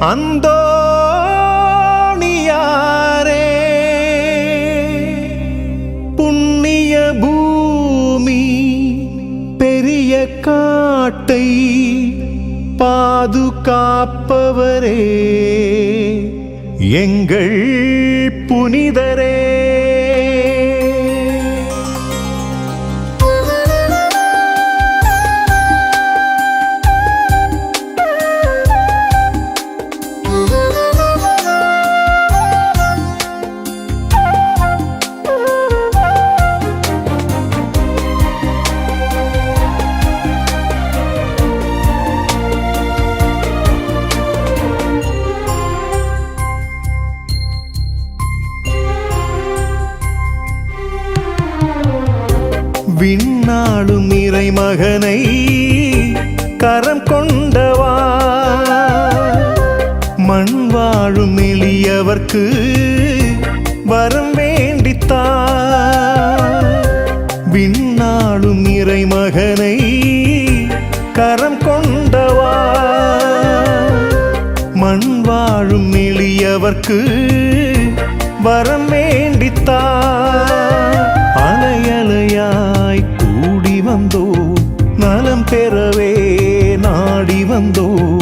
அந்தோணியாரே புண்ணிய பூமி பெரிய காட்டை பாதுகாப்பவரே எங்கள் புனிதரே. விண்ணாளும் இறை மகனை கரம் கொண்டவா? மண் வாழும் எளியவர்க்கு வரம் வேண்டித்தா? விண்ணாளும் இறை மகனை கரம் கொண்டவா? மண் வாழும் எளியவர்க்கு வரம் வேண்டித்தா? வந்தோம்.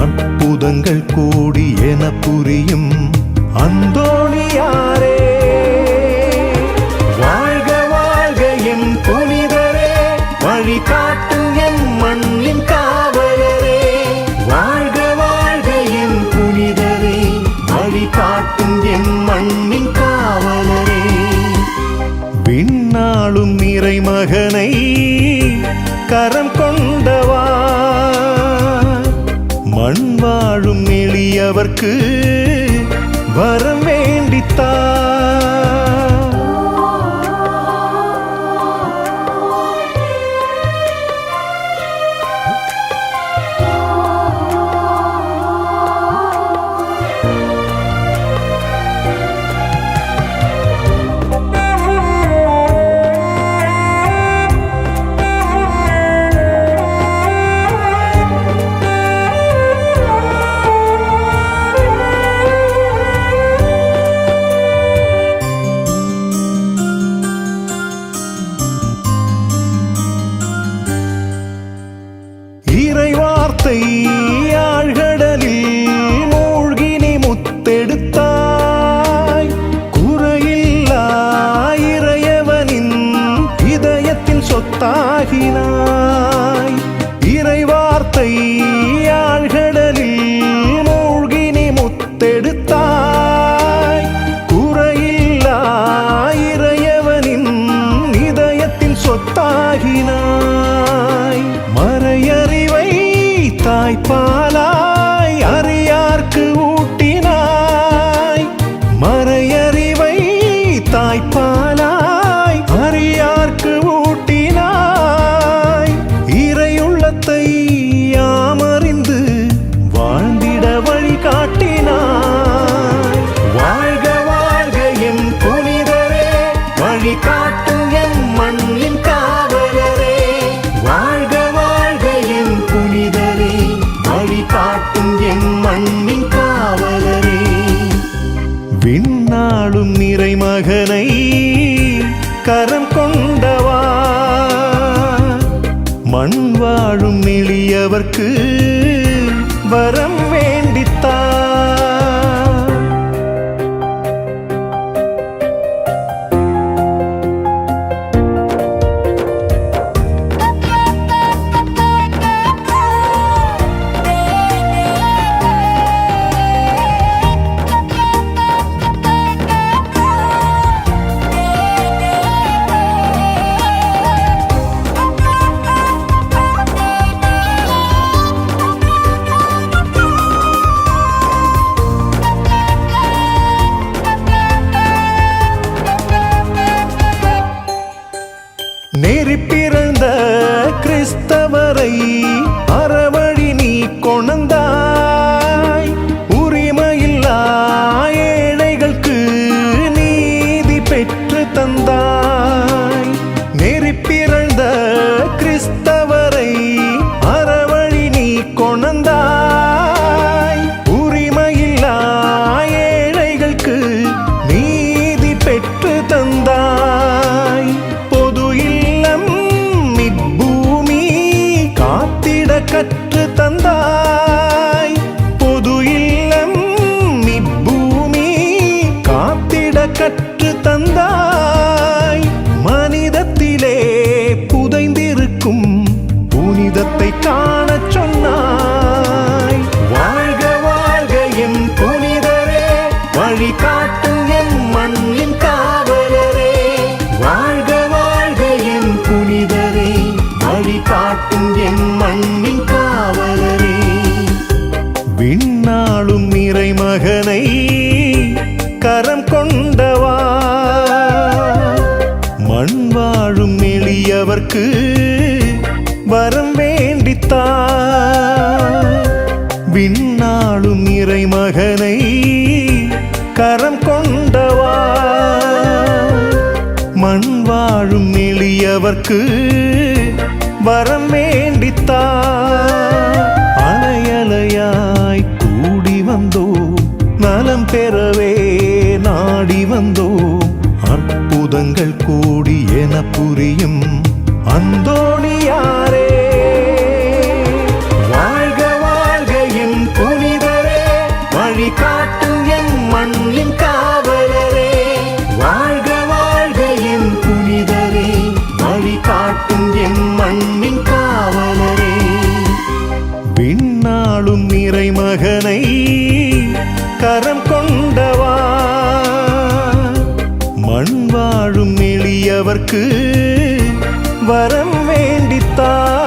அற்புதங்கள் கூடி என புரியும் அந்தோணியாரே. வாழ்க வாழ்க என் புனிதரே. வழி காட்டும் என் மண்ணின் காவலரே. வாழ்க வாழ்க என் புனிதரே. வழி காட்டும் என் மண்ணின் காவலரே. விண்ணாளும் இறைமகனை கரம் கொண்டவா? மண் வாழும் எளியவர்க்கு வரம் வேண்டித்தான் പാലാ அன்பும் இறை மகனை கரம் கொண்டவா? மண் வாழும் எளியவர்க்கு வரம் பெற்று தந்தார் விண்ணாளும் இறை மகனை கரம் கொண்டவா? மண் வாழும் எளியவர்க்கு வரம் வேண்டித்தா? அலையலையாய் கூடி வந்தோ நலம் பெறவே நாடி வந்தோ அற்புதங்கள் கூடி என புரியும் அந்தோணியாரே. பின்னாளும் இறை மகனை கரம் கொண்டவா? மண் வாழும் எளியவர்க்கு வரம் வேண்டித்தான்